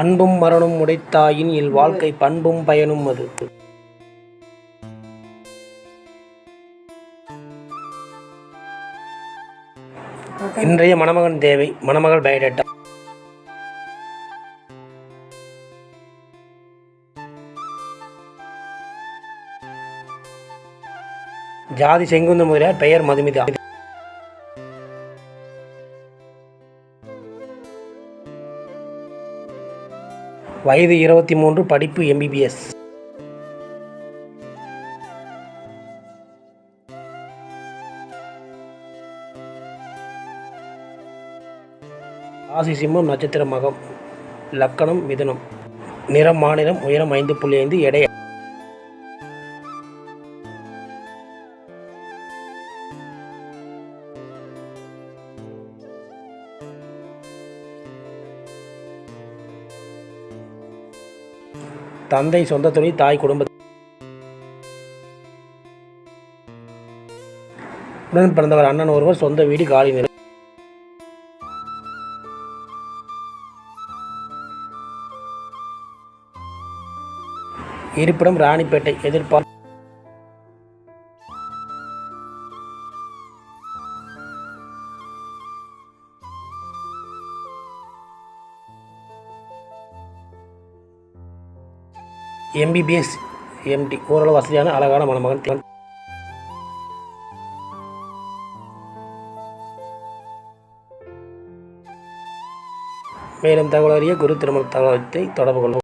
அன்பும் மரணும் உடைத்தாயின் இல் வாழ்க்கை பண்பும் பயனும் அது. இன்றைய மணமகன் தேவை மணமகள் பயோடேட்டா ஜாதி செங்குந்த முதலியார் பெயர் மதுமிதா. வயது இருபத்தி மூன்று படிப்பு எம்பிபிஎஸ் ராசி சிம்மம் நட்சத்திர மகம் லக்கணம் மிதனம். நிறம் மாநிலம் உயரம் ஐந்து புள்ளி ஐந்து எடை தந்தை சொந்த தொழில் தாய் குடும்ப உடன் பிறந்தவர் அண்ணன் ஒருவர் சொந்த வீடு காலி நிலை. இருப்பிடம் ராணிப்பேட்டை எதிர்பார்ப்பு எம்பிபிஎஸ் எம்டி ஓரளவு வசதியான அழகான மணமகன் மேலும் தகவல் அறிய குரு திருமண தகவலத்தை தொடர்பு கொள்ளும்